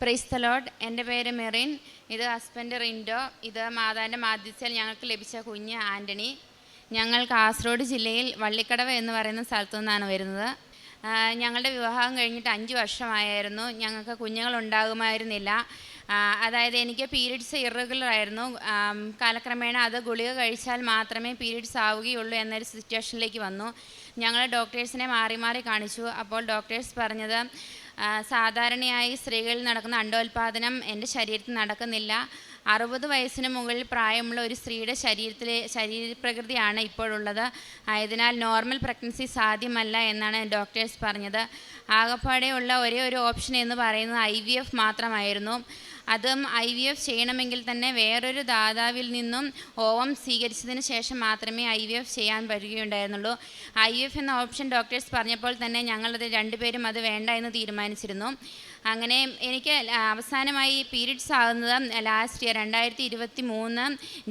Praise the Lord എന്റെ പേര് മെറിൻ. ഇത് ഹസ്ബൻഡ് റിൻഡോ. ഇത് മാതാവിന്റെ മാധ്യസ്ഥയിൽ ഞങ്ങൾക്ക് ലഭിച്ച കുഞ്ഞ് ആന്റണി. ഞങ്ങൾ കാസർഗോഡ് ജില്ലയിൽ വള്ളിക്കടവ് എന്ന് പറയുന്ന സ്ഥലത്തു നിന്നാണ് വരുന്നത്. ഞങ്ങളുടെ വിവാഹം കഴിഞ്ഞിട്ട് അഞ്ച് വർഷമായിരുന്നു. ഞങ്ങൾക്ക് കുഞ്ഞുങ്ങൾ ഉണ്ടാകുമായിരുന്നില്ല അതായത് എനിക്ക് പീരീഡ്സ് ഇറഗുലർ ആയിരുന്നു. കാലക്രമേണ അത് ഗുളിക കഴിച്ചാൽ മാത്രമേ പീരീഡ്സ് ആവുകയുള്ളൂ എന്നൊരു സിറ്റുവേഷനിലേക്ക് വന്നു. ഞങ്ങൾ ഡോക്ടേഴ്സിനെ മാറി മാറി കാണിച്ചു. അപ്പോൾ ഡോക്ടേഴ്സ് പറഞ്ഞത് സാധാരണയായി സ്ത്രീകളിൽ നടക്കുന്ന അണ്ടോൽപാദനം എന്റെ ശരീരത്തിൽ നടക്കുന്നില്ല. അറുപത് വയസ്സിന് മുകളിൽ പ്രായമുള്ള ഒരു സ്ത്രീയുടെ ശരീരത്തിലെ ശരീരപ്രകൃതിയാണ് ഇപ്പോഴുള്ളത്. ആയതിനാൽ നോർമൽ പ്രഗ്നൻസി സാധ്യമല്ല എന്നാണ് ഡോക്ടേഴ്സ് പറഞ്ഞത്. ആകപ്പാടെയുള്ള ഒരേ ഒരു ഓപ്ഷൻ എന്ന് പറയുന്നത് ഐ മാത്രമായിരുന്നു. അതും ഐ വി എഫ് ചെയ്യണമെങ്കിൽ തന്നെ വേറൊരു ദാതാവിൽ നിന്നും ഓവം സ്വീകരിച്ചതിന് ശേഷം മാത്രമേ ഐ വി എഫ് ചെയ്യാൻ പറ്റുകയുണ്ടായിരുന്നുള്ളൂ ഐ വി എഫ് എന്ന ഓപ്ഷൻ ഡോക്ടേഴ്സ് പറഞ്ഞപ്പോൾ തന്നെ ഞങ്ങളത് രണ്ടുപേരും അത് വേണ്ട എന്ന് തീരുമാനിച്ചിരുന്നു. അങ്ങനെ എനിക്ക് അവസാനമായി പീരീഡ്സ് ആകുന്നത് ലാസ്റ്റ് ഇയർ രണ്ടായിരത്തി ഇരുപത്തി മൂന്ന്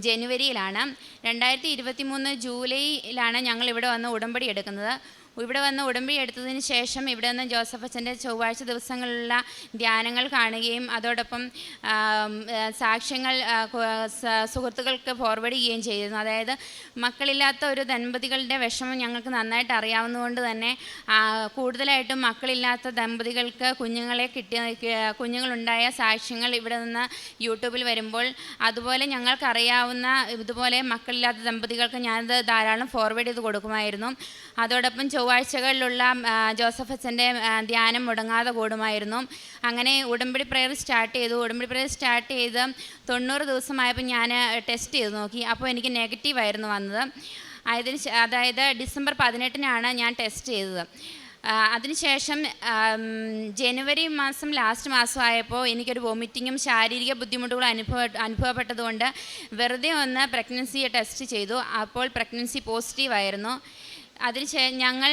ജനുവരിയിലാണ്. രണ്ടായിരത്തി ഇരുപത്തി മൂന്ന് ജൂലൈയിലാണ് ഞങ്ങൾ ഇവിടെ വന്ന് ഉടമ്പടി എടുക്കുന്നത്. ഇവിടെ വന്ന് ഉടമ്പടി എടുത്തതിന് ശേഷം ഇവിടെ നിന്ന് ജോസഫ് അച്ഛന്റെ ചൊവ്വാഴ്ച ദിവസങ്ങളിലുള്ള ധ്യാനങ്ങൾ കാണുകയും അതോടൊപ്പം സാക്ഷ്യങ്ങൾ സുഹൃത്തുക്കൾക്ക് ഫോർവേഡ് ചെയ്യുകയും ചെയ്തിരുന്നു. അതായത് മക്കളില്ലാത്ത ഒരു ദമ്പതികളുടെ വിഷമം ഞങ്ങൾക്ക് നന്നായിട്ട് അറിയാവുന്നതുകൊണ്ട് തന്നെ കൂടുതലായിട്ടും മക്കളില്ലാത്ത ദമ്പതികൾക്ക് കുഞ്ഞുങ്ങളെ കിട്ടിയ കുഞ്ഞുങ്ങളുണ്ടായ സാക്ഷ്യങ്ങൾ ഇവിടെ നിന്ന് യൂട്യൂബിൽ വരുമ്പോൾ അതുപോലെ ഞങ്ങൾക്കറിയാവുന്ന ഇതുപോലെ മക്കളില്ലാത്ത ദമ്പതികൾക്ക് ഞാനത് ധാരാളം ഫോർവേഡ് ചെയ്ത് കൊടുക്കുമായിരുന്നു. അതോടൊപ്പം ചൊവ്വാഴ്ചകളിലുള്ള ജോസഫ് അച്ഛന്റെ ധ്യാനം മുടങ്ങാതെ കൂടുമായിരുന്നു. അങ്ങനെ ഉടമ്പടി പ്രയർ സ്റ്റാർട്ട് ചെയ്തു. ഉടമ്പടി പ്രയർ സ്റ്റാർട്ട് ചെയ്ത് തൊണ്ണൂറ് ദിവസമായപ്പോൾ ഞാൻ ടെസ്റ്റ് ചെയ്ത് നോക്കി. അപ്പോൾ എനിക്ക് നെഗറ്റീവായിരുന്നു വന്നത്. അതിന് അതായത് ഡിസംബർ പതിനെട്ടിനാണ് ഞാൻ ടെസ്റ്റ് ചെയ്തത്. അതിനുശേഷം ജനുവരി മാസം ലാസ്റ്റ് മാസമായപ്പോൾ എനിക്കൊരു വോമിറ്റിങ്ങും ശാരീരിക ബുദ്ധിമുട്ടുകളും അനുഭവ അനുഭവപ്പെട്ടതുകൊണ്ട് വെറുതെ ഒന്ന് പ്രഗ്നൻസി ടെസ്റ്റ് ചെയ്തു. അപ്പോൾ പ്രഗ്നൻസി പോസിറ്റീവായിരുന്നു അതിന് ശേ ഞങ്ങൾ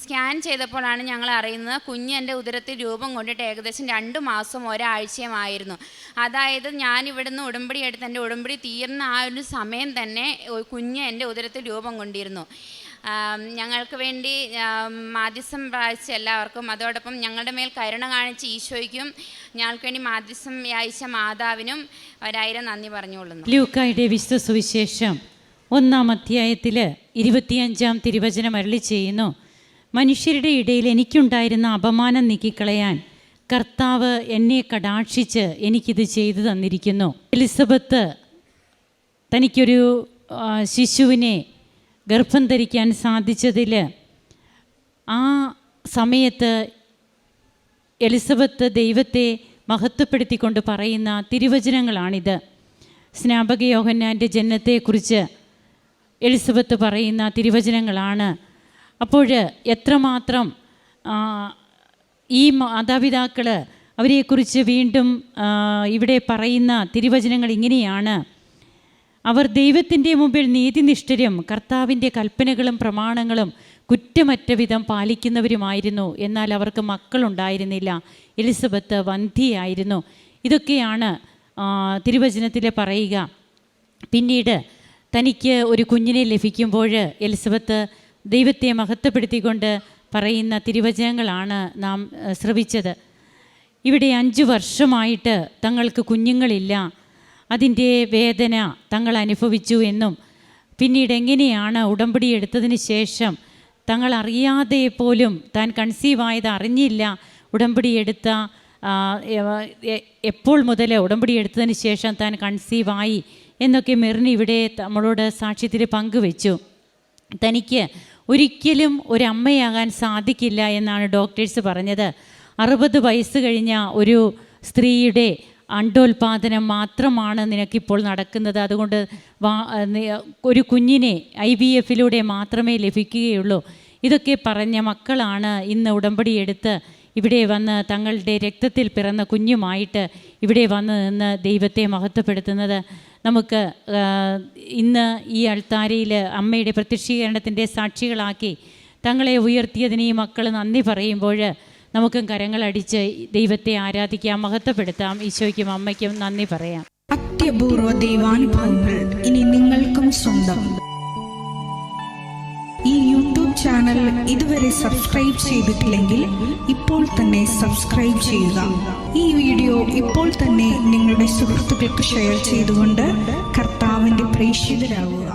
സ്കാൻ ചെയ്തപ്പോഴാണ് ഞങ്ങൾ അറിയുന്നത് കുഞ്ഞ് എന്റെ ഉദരത്തിൽ രൂപം കൊണ്ടിട്ട് ഏകദേശം രണ്ട് മാസം ഒരാഴ്ചയുമായിരുന്നു. അതായത് ഞാൻ ഇവിടുന്ന് ഉടമ്പടി എടുത്ത് എന്റെ ഉടമ്പടി തീർന്ന ആ ഒരു സമയം തന്നെ കുഞ്ഞ് എന്റെ ഉദരത്തിൽ രൂപം കൊണ്ടിരുന്നു. ഞങ്ങൾക്ക് വേണ്ടി മാധ്യസം വായിച്ച എല്ലാവർക്കും അതോടൊപ്പം ഞങ്ങളുടെ മേൽ കരുണ കാണിച്ച ഈശോയ്ക്കും ഞങ്ങൾക്ക് വേണ്ടി മാധ്യസം വായിച്ച മാതാവിനും ഒരായിരം നന്ദി പറഞ്ഞുകൊള്ളുന്നു. ലൂക്കായുടെ വിശുദ്ധ സുവിശേഷം ഒന്നാം അധ്യായത്തിൽ ഇരുപത്തിയഞ്ചാം തിരുവചനം അരളി ചെയ്യുന്നു. മനുഷ്യരുടെ ഇടയിൽ എനിക്കുണ്ടായിരുന്ന അപമാനം നീക്കിക്കളയാൻ കർത്താവ് എന്നെ കടാക്ഷിച്ച് എനിക്കിത് ചെയ്തു തന്നിരിക്കുന്നു. എലിസബത്ത് തനിക്കൊരു ശിശുവിനെ ഗർഭം ധരിക്കാൻ സാധിച്ചതിൽ ആ സമയത്ത് എലിസബത്ത് ദൈവത്തെ മഹത്വപ്പെടുത്തിക്കൊണ്ട് പറയുന്ന തിരുവചനങ്ങളാണിത്. സ്നാപക യോഹന്നാന്റെ ജനനത്തെക്കുറിച്ച് എലിസബത്ത് പറയുന്ന തിരുവചനങ്ങളാണ്. അപ്പോൾ എത്രമാത്രം ഈ മാതാപിതാക്കൾ അവരെക്കുറിച്ച് വീണ്ടും ഇവിടെ പറയുന്ന തിരുവചനങ്ങൾ ഇങ്ങനെയാണ്. അവർ ദൈവത്തിന്റെ മുമ്പിൽ നീതിനിഷ്ഠരും കർത്താവിന്റെ കൽപ്പനകളും പ്രമാണങ്ങളും കുറ്റമറ്റ വിധം പാലിക്കുന്നവരുമായിരുന്നു. എന്നാൽ അവർക്ക് മക്കളുണ്ടായിരുന്നില്ല. എലിസബത്ത് വന്ധിയായിരുന്നു ഇതൊക്കെയാണ് തിരുവചനത്തിൽ പറയുക. പിന്നീട് തനിക്ക് ഒരു കുഞ്ഞിനെ ലഭിക്കുമ്പോൾ എലിസബത്ത് ദൈവത്തെ മഹത്വപ്പെടുത്തിക്കൊണ്ട് പറയുന്ന തിരുവചനങ്ങളാണ് നാം ശ്രവിച്ചത്. ഇവിടെ അഞ്ച് വർഷമായിട്ട് തങ്ങൾക്ക് കുഞ്ഞുങ്ങളില്ല. അതിന്റെ വേദന തങ്ങൾ അനുഭവിച്ചു എന്നും പിന്നീട് എങ്ങനെയാണ് ഉടമ്പടി എടുത്തതിന് ശേഷം തങ്ങൾ അറിയാതെ പോലും താൻ കൺസീവ് ആയത് അറിഞ്ഞില്ല ഉടമ്പടി എടുത്ത എപ്പോൾ മുതൽ ഉടമ്പടി എടുത്തതിന് ശേഷം താൻ കൺസീവായി എന്നൊക്കെ മെറിന് ഇവിടെ നമ്മളോട് സാക്ഷ്യത്തിൽ പങ്കുവെച്ചു. തനിക്ക് ഒരിക്കലും ഒരമ്മയാകാൻ സാധിക്കില്ല എന്നാണ് ഡോക്ടേഴ്സ് പറഞ്ഞത്. അറുപത് വയസ്സ് കഴിഞ്ഞ ഒരു സ്ത്രീയുടെ അണ്ടോൽപാദനം മാത്രമാണ് നിനക്കിപ്പോൾ നടക്കുന്നത്. അതുകൊണ്ട് ഒരു കുഞ്ഞിനെ ഐ വി എഫിലൂടെ മാത്രമേ ലഭിക്കുകയുള്ളൂ. ഇതൊക്കെ പറഞ്ഞ മക്കളാണ് ഇന്ന് ഉടമ്പടി എടുത്ത് ഇവിടെ വന്ന് തങ്ങളുടെ രക്തത്തിൽ പിറന്ന കുഞ്ഞുമായിട്ട് ഇവിടെ വന്ന് നിന്ന് ദൈവത്തെ മഹത്വപ്പെടുത്തുന്നത്. നമുക്ക് ഇന്ന് ഈ അൾത്താരയിൽ അമ്മയുടെ പ്രത്യക്ഷീകരണത്തിന്റെ സാക്ഷികളാക്കി തങ്ങളെ ഉയർത്തിയതിന് ഈ മക്കൾ നന്ദി പറയുമ്പോൾ നമുക്കും കരങ്ങളടിച്ച് ദൈവത്തെ ആരാധിക്കാം മഹത്വപ്പെടുത്താം ഈശോയ്ക്കും അമ്മയ്ക്കും നന്ദി പറയാം. അത്യപൂർവ ദൈവാനുഭവങ്ങൾ ഇനി നിങ്ങൾക്കും സ്വന്തം. ഈ യൂട്യൂബ് ചാനൽ ഇതുവരെ സബ്സ്ക്രൈബ് ചെയ്തിട്ടില്ലെങ്കിൽ ഇപ്പോൾ തന്നെ സബ്സ്ക്രൈബ് ചെയ്യുക. ഈ വീഡിയോ ഇപ്പോൾ തന്നെ നിങ്ങളുടെ സുഹൃത്തുക്കൾക്ക് ഷെയർ ചെയ്തുകൊണ്ട് കർത്താവിന്റെ പ്രേക്ഷിതരാകുക